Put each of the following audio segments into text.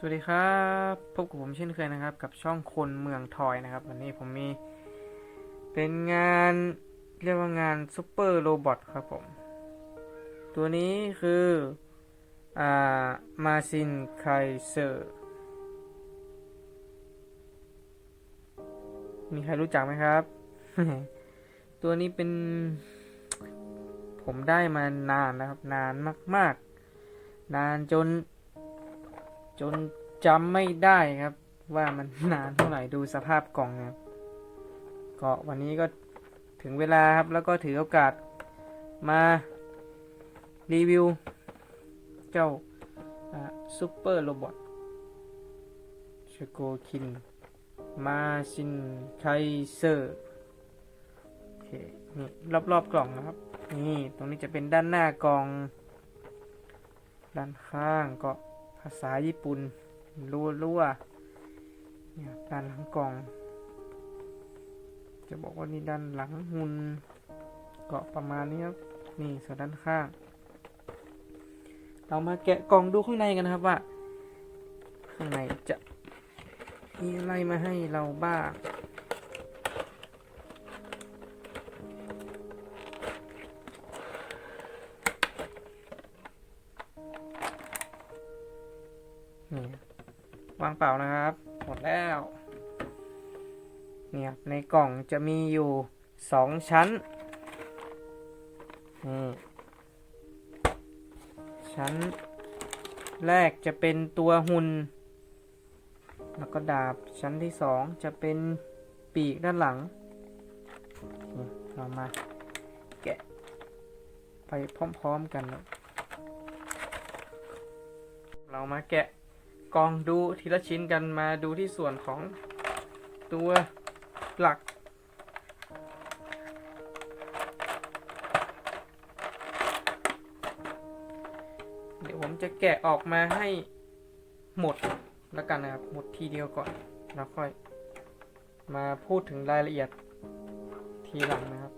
สวัสดีครับพบกับผมเช่นเคยนะครับ กับช่องคนเมืองทอยนะครับ วันนี้ผมมีเป็นงานเรียกว่างานซูเปอร์โรบอทครับผม ตัวนี้คืออ่ามาซินไคเซอร์มีใครรู้จักไหมครับ ตัวนี้เป็น ผมได้มานานนะครับ นานมาก ๆ นานจน จนจำไม่ได้ครับ ว่ามันนานเท่าไหร่ดูสภาพกล่องนะครับก็วันนี้ก็ถึงเวลาครับ แล้วก็ถือโอกาสมารีวิว เจ้าซูเปอร์โรบอทชโกคิน มาชินไคเซอร์โอเคนี่รอบๆกล่องนะครับ นี่ ตรงนี้จะเป็นด้านหน้ากล่อง ด้านข้างก็าษาญี่ปุ่นรัวรัวๆเนี่ยด้านหลังกล่อง จะบอกว่านี่ด้านหลังหุ่นเกาะประมาณนี้ครับนี่ส่วนด้านข้าง เรามาแกะกล่องดูข้างในกันนะครับว่า ข้างในจะมีอะไรมาให้เราบ้างางเปล่านะครับ หมดแล้ว เนี่ยในกล่องจะมีอยู่สองชั้น นี่ ชั้นแรกจะเป็นตัวหุ่น แล้วก็ดาบ ชั้นที่สองจะเป็นปีกด้านหลัง เรามาแกะ ไปพร้อมๆกัน เรามาแกะ กองดูทีละชิ้นกันมาดูที่ส่วนของตัวหลัก เดี๋ยวผมจะแกะออกมาให้หมดแล้วกันนะครับ หมดทีเดียวก่อนแล้วค่อย มาพูดถึงรายละเอียดทีหลังนะครับ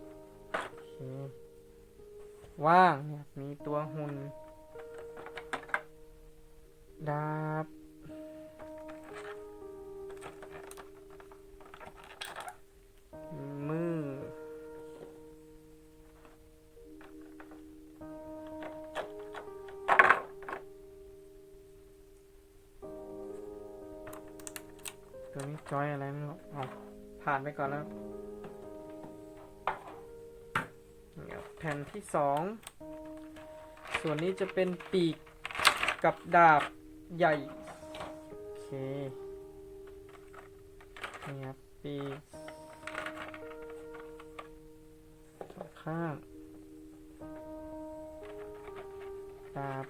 ว่างเนี่ยมีตัวหุ่นดาบ ตัวนี้จอยอะไรไม่รู้เอผ่านไปก่อนแล้วนี่ครับแผ่นที่สอง ส่วนนี้จะเป็นปีกกับดาบใหญ่ โอเค นี่ครับ ปีกข้าง ดาบ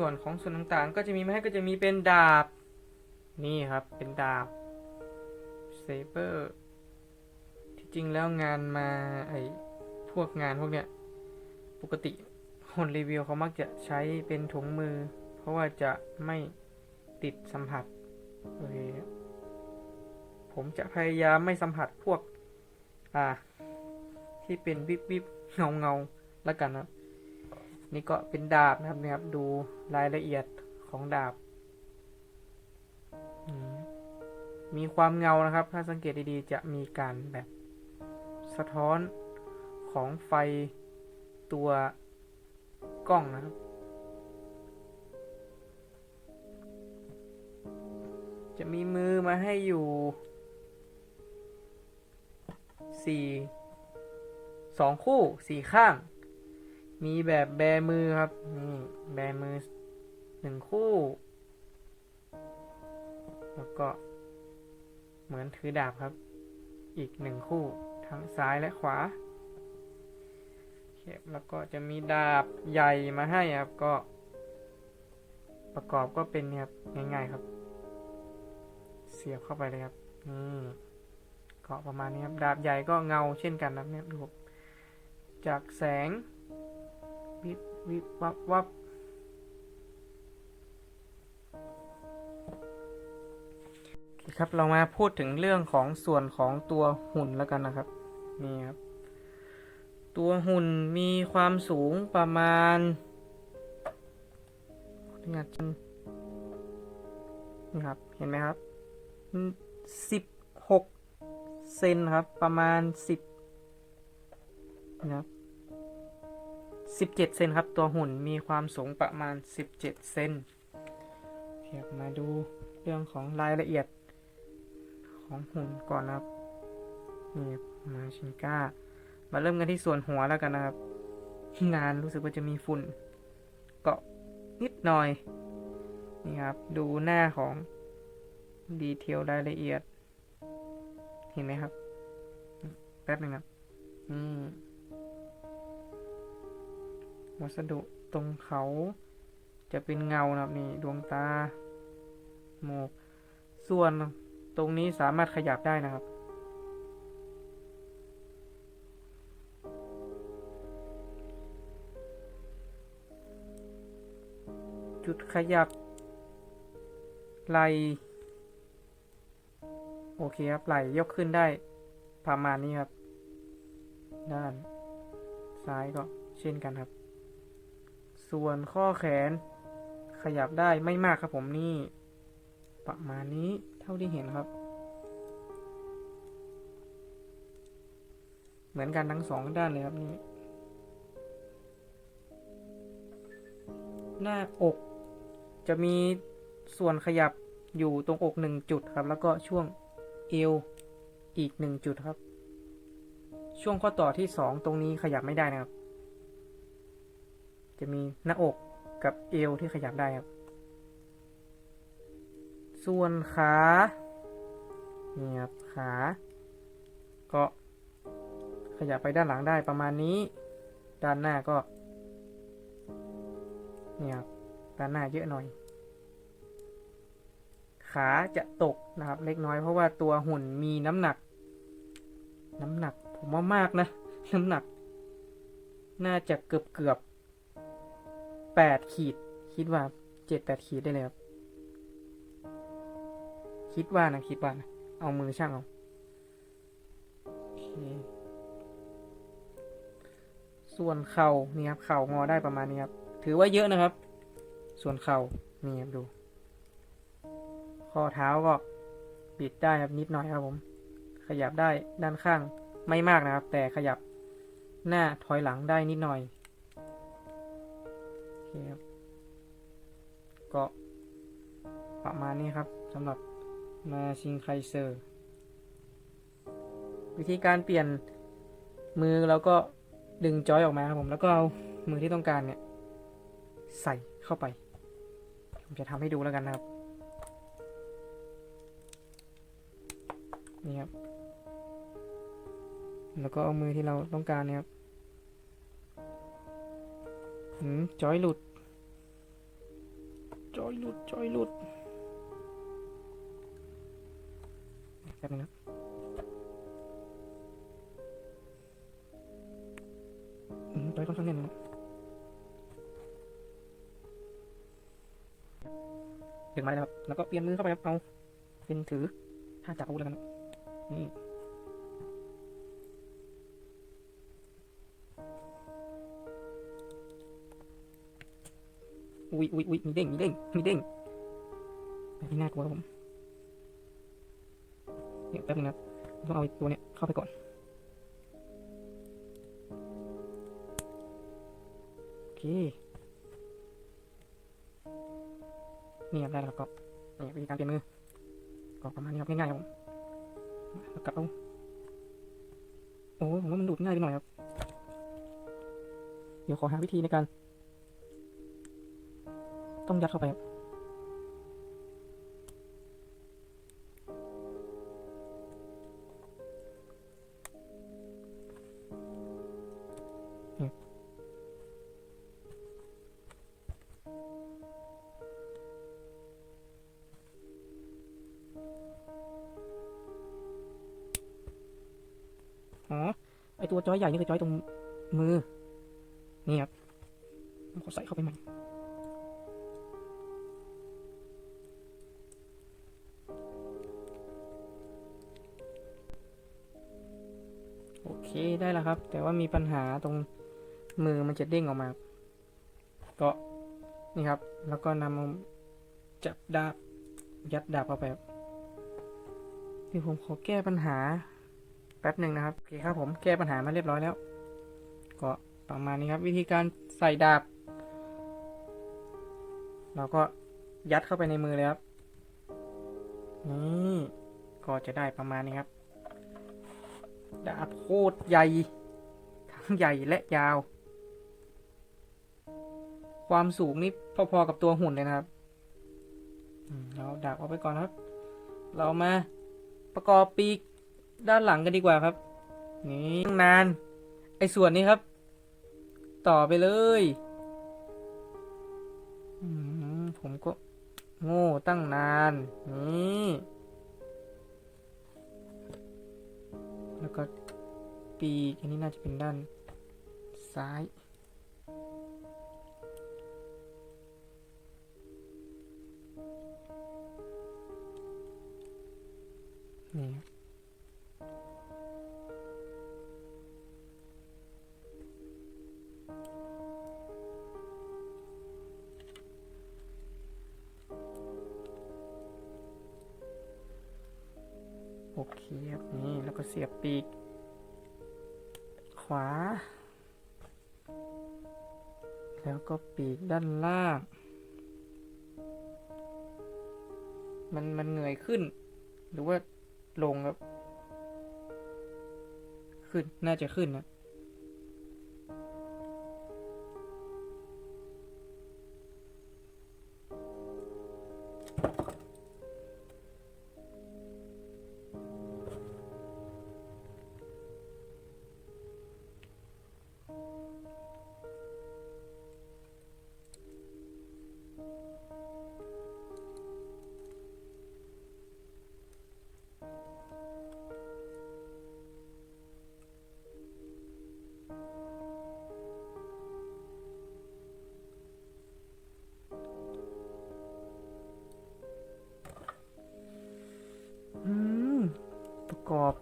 ส่วนของส่วนต่างๆ ก็จะมีมาให้ก็จะมีเป็นดาบ นี่ครับเป็นดาบเซเบอร์ที่จริงแล้วงานมาไอพวกงานพวกเนี้ยปกติคนรีวิวเขามักจะใช้เป็นถุงมือ เพราะว่าจะไม่ติดสัมผัสโอเคผมจะพยายามไม่สัมผัสพวก อ่า ที่เป็นวิบวิบเงาเงาแล้วกันนะ นี่ก็เป็นดาบนะครับเนี่ยครับ ดูรายละเอียดของดาบมมีความเงานะครับ ถ้าสังเกตดีๆ จะมีการแบบสะท้อนของไฟตัวกล้องนะครับ จะมีมือมาให้อยู่สี่สองคู่สี่ข้าง มีแบบแบมือครับ นี่แบมือหนึ่งคู่ แล้วก็ เหมือนถือดาบครับ อีกหนึ่งคู่ ทั้งซ้ายและขวาแล้วก็จะมีดาบใหญ่มาให้ครับก็ ประกอบก็เป็นเนี่ยครับง่าย ๆครับ เสียบเข้าไปเลยครับนี่ก็ประมาณนี้ครับ ดาบใหญ่ก็เงาเช่นกันนะครับเนี่ยดูครับจากแสง วิบวับวับครับเรามาพูดถึงเรื่องของส่วนของตัวหุ่นแล้วกันนะครับนี่ครับ ตัวหุ่นมีความสูงประมาณนี่ครับ เห็นไหมครับสิบหกเซนครับ ประมาณสิบนะครับ สิบเจ็ดเซนครับ ตัวหุ่นมีความสูงประมาณสิบเจ็ดเซนเทียบมาดูเรื่องของรายละเอียดของหุ่นก่อนนะครับ นี่มาชินก้า มาเริ่มกันที่ส่วนหัวแล้วกันนะครับ งานรู้สึกว่าจะมีฝุ่นเกาะนิดหน่อย นี่ครับ ดูหน้าของดีเทลรายละเอียด เห็นไหมครับ แป๊บหนึ่งครับอืม วัสดุตรงเขา จะเป็นเงานะครับนี่ดวงตาหมวกส่วนตรงนี้สามารถขยับได้นะครับ จุดขยับไหลโอเคครับไหลยกขึ้นได้ประมาณนี้ครับ ด้านซ้ายก็เช่นกันครับ ส่วนข้อแขนขยับได้ไม่มากครับผมนี่ ประมาณนี้เท่าที่เห็นครับ เหมือนกันทั้งสองด้านเลยครับนี่ หน้าอก จะมีส่วนขยับอยู่ตรงอกหนึ่งจุดครับ แล้วก็ช่วงเอวอีกหนึ่งจุดครับ ช่วงข้อต่อที่สองตรงนี้ขยับไม่ได้นะครับ จะมีหน้าอกกับเอวที่ขยับได้ครับ ส่วนขา นี่ครับ ขา ก็ขยับไปด้านหลังได้ประมาณนี้ ด้านหน้าก็ นี่ครับ ด้านหน้าเยอะหน่อย ขาจะตกนะครับ เล็กน้อยเพราะว่าตัวหุ่นมีน้ำหนัก น้ำหนักผมว่ามากนะ น้ำหนัก น่าจะเกือบเกือบ แปดขีด คิดว่าเจ็ดแปดขีดได้เลยครับ คิดว่านะคิดว่านะ เอามือช่างเอาส่วนเข่านี่ครับ เข่างอได้ประมาณนี้ครับ ถือว่าเยอะนะครับ ส่วนเข่านี่ครับดู ข้อเท้าก็บิดได้ครับนิดหน่อยครับผม ขยับได้ด้านข้างไม่มากนะครับ แต่ขยับหน้าถอยหลังได้นิดหน่อย เคครับ ก็ประมาณนี้ครับสำหรับมาชิงไคเซอร์ วิธีการเปลี่ยนมือแล้วก็ดึงจอยออกมาครับผม แล้วก็เอามือที่ต้องการเนี่ย ใส่เข้าไป ผมจะทำให้ดูแล้วกันนะครับ นี่ครับ แล้วก็เอามือที่เราต้องการเนี่ยครับ หืมจอยหลุด จอยหลุด จอยหลุดแป๊บนึงครับอืมจอยค่อนข้างแน่นนะดึงมาเลยครับ แล้วก็เปลี่ยนมือเข้าไปครับ เอา เป็นถือ ถ้าจับอาวุธแล้วกันนี่ อุ้ยอุ้ยอุ้ยมีเด้งมีเด้งมีเด้งแบบนี้น่ากลัวผมเดี๋ยวแป๊บนึงนะต้องเอาตัวเนี้ยเข้าไปก่อนโอเคนี่ครับได้แล้วครับก็นี่วิธีการเปลี่ยนมือก็ประมาณนี้ครับง่ายๆครับผมแล้วกลับเอาโอ้ผมว่ามันดูดง่ายไปหน่อยครับ เดี๋ยวขอหาวิธีในการ ต้องยัดเข้าไปครับอ๋อ ไอตัวจอยใหญ่นี่คือจอยตรงมือ นี่ครับผมขอใส่เข้าไปใหม่ ได้แล้วครับ แต่ว่ามีปัญหาตรงมือมันจะเด้งออกมา ก็นี่ครับ แล้วก็นำมาจับดาบยัดดาบเข้าไปครับเดี๋ยวผมขอแก้ปัญหาแป๊บหนึ่งนะครับโอเคครับผมแก้ปัญหามาเรียบร้อยแล้ว ก็ประมาณนี้ครับ วิธีการใส่ดาบ เราก็ยัดเข้าไปในมือเลยครับนี่ก็จะได้ประมาณนี้ครับ ดาบโคตรใหญ่ ทั้งใหญ่และยาว ความสูงนี่พอๆกับตัวหุ่นเลยนะครับเราดาบเอาไปก่อนครับ เรามาประกอบปีกด้านหลังกันดีกว่าครับ นี่ตั้งนาน ไอ้ส่วนนี้ครับ ต่อไปเลยผมก็โง่ตั้งนาน นี่ ก็ปีกอันนี้น่าจะเป็นด้านซ้าย โอเคครับนี่แล้วก็เสียบปีก ขวา แล้วก็ปีกด้านล่าง มันมันเหนื่อยขึ้น หรือว่าลงครับ ขึ้นน่าจะขึ้นนะ กอบ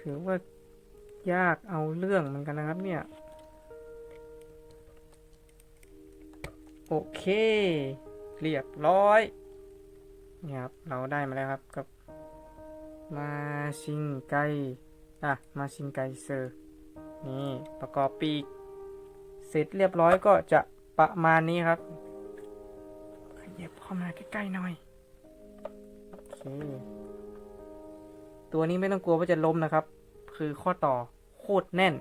ถือว่ายากเอาเรื่องเหมือนกันนะครับเนี่ย โอเค เรียบร้อยนี่ครับเราได้มาแล้วครับกับมาชิงไกอะมาชิงไกเซอร์นี่ประกอบปีก เสร็จเรียบร้อยก็จะประมาณนี้ครับขยับเข้ามาใกล้ๆหน่อยโอเค ตัวนี้ไม่ต้องกลัวว่าจะล้มนะครับ คือข้อต่อโคตรแน่น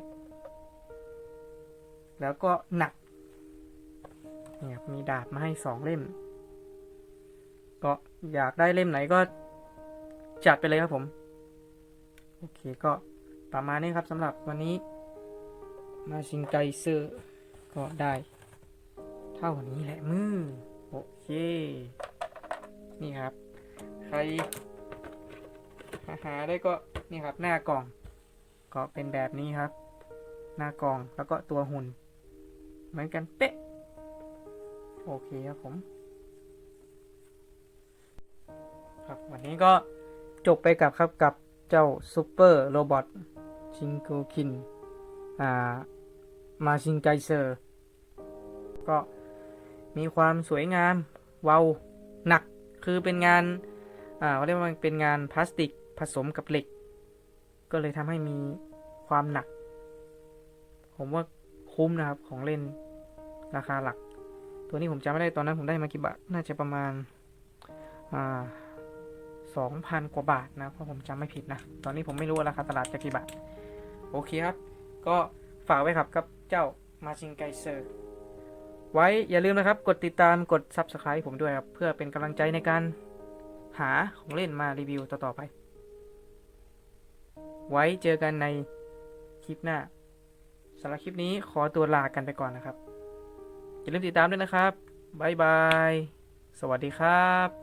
แล้วก็หนักเนี่ยมีดาบมาให้สองเล่ม ก็อยากได้เล่มไหนก็จัดไปเลยครับผม โอเคก็ประมาณนี้ครับสำหรับวันนี้มาชิงไกเซอร์ก็ได้ เท่านี้แหละมือ โอเค นี่ครับ ใคร หาหาได้ก็นี่ครับหน้ากล่อง ก็เป็นแบบนี้ครับ หน้ากล่องแล้วก็ตัวหุ่น เหมือนกันเป๊ะ โอเคครับผม ครับวันนี้ก็จบไปกับครับกับเจ้าซูเปอร์โรบอทชิงโกคินอ่ามาชิงไกเซอร์ ก็มีความสวยงาม เวาหนักคือเป็นงานอ่าเขาเรียกว่าเป็นงานพลาสติก ผสมกับเหล็ก ก็เลยทำให้มีความหนัก ผมว่าคุ้มนะครับของเล่นราคาหลัก ตัวนี้ผมจำไม่ได้ตอนนั้นผมได้มากี่บาท น่าจะประมาณสองพันกว่าบาทนะ เพราะผมจำไม่ผิดนะ ตอนนี้ผมไม่รู้ราคาตลาดจะกี่บาท โอเคครับ ก็ฝากไว้ครับกับเจ้ามาชิงไกเซอร์ ไว้อย่าลืมนะครับ กดติดตามกด Subscribe ผมด้วยครับ เพื่อเป็นกำลังใจในการหาของเล่นมารีวิวต่อๆไป ไว้เจอกันในคลิปหน้าสำหรับคลิปนี้ขอตัวลากันไปก่อนนะครับ อย่าลืมติดตามด้วยนะครับ บ๊ายบาย สวัสดีครับ